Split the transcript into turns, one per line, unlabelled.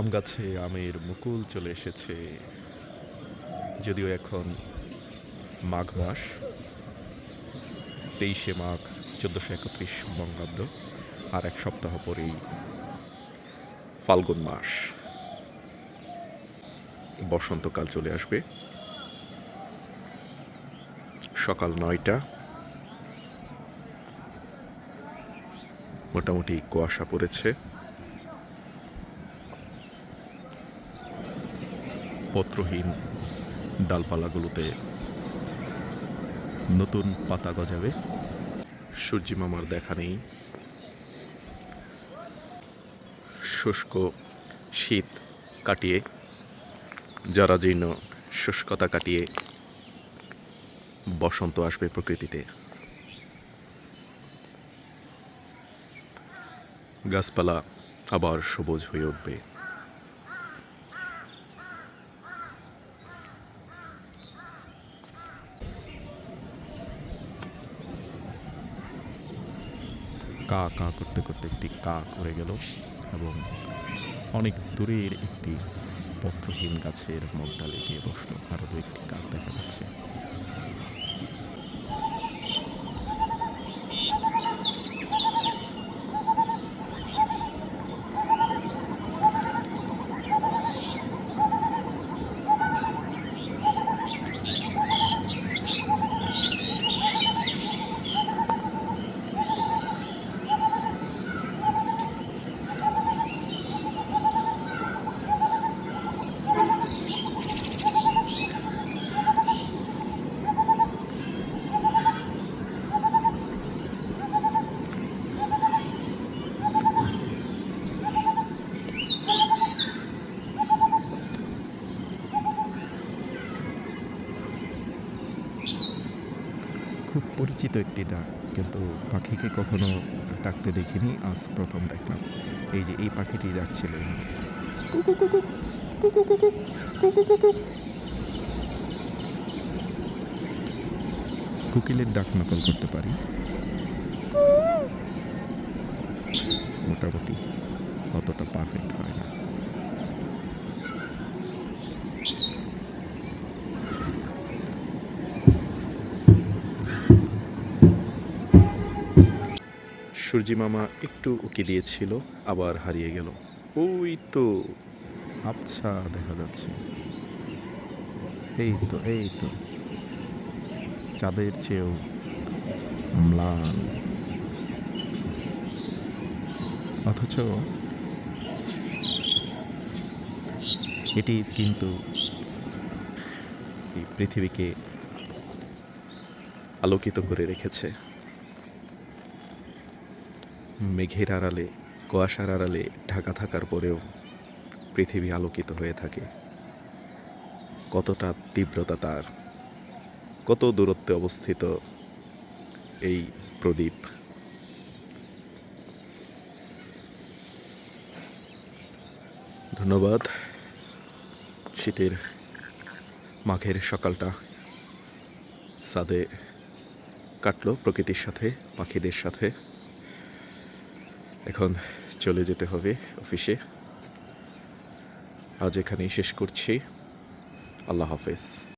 আম গাছে আমের মুকুল চলে এসেছে। যদিও এখন মাঘ মাস, তেইশে মাঘ চোদ্দোশো একত্রিশ বঙ্গাব্দ, আর এক সপ্তাহ পরেই ফাল্গুন মাস। বসন্তকাল চলে আসবে। সকাল নয়টা, মোটামুটি কুয়াশা পড়েছে। পত্রহীন ডালপালাগুলোতে নতুন পাতা গজাবে। সূর্যি মামার দেখা নেই। শুষ্ক শীত কাটিয়ে, যারা জীর্ণ শুষ্কতা কাটিয়ে বসন্ত আসবে প্রকৃতিতে। গাছপালা আবার সবুজ হয়ে উঠবে। কা কা করতে করতে একটি কা করে গেল এবং অনেক দূরের একটি পত্রহীন গাছের মগডালে গিয়ে বসল। আরও দু একটি কাক দেখা যাচ্ছে। খুব পরিচিত একটি ডাক কিন্তু পাখিকে কখনো ডাকতে দেখিনি আজ প্রথম দেখলাম এই যে এই পাখিটি যাচ্ছিল কুকু কুকু কুকিলের ডাক নকল করতে পারি মোটামুটি অতটা পারফেক্ট হয় না সূর্যি মামা একটু উকি দিয়েছিল, আবার হারিয়ে গেল। ওই তো। আচ্ছা দেখা যাচ্ছে। এই তো এই তো। চাঁদের চেয়েও ম্লান। অথচ এটি কিন্তু এই পৃথিবীকে আলোকিত করে রেখেছে। মেঘের আড়ালে, কুয়াশার আড়ালে ঢাকা থাকার পরেও পৃথিবী আলোকিত হয়ে থাকে। কতটা তীব্রতা তার, কত দূরত্বে অবস্থিত এই প্রদীপ। ধন্যবাদ শীতের মাঘের সকালটা। সাদে কাটলো প্রকৃতির সাথে, পাখিদের সাথে। এখন চলে যেতে হবে অফিসে। আজ এখানেই শেষ করছি। আল্লাহ হাফেজ।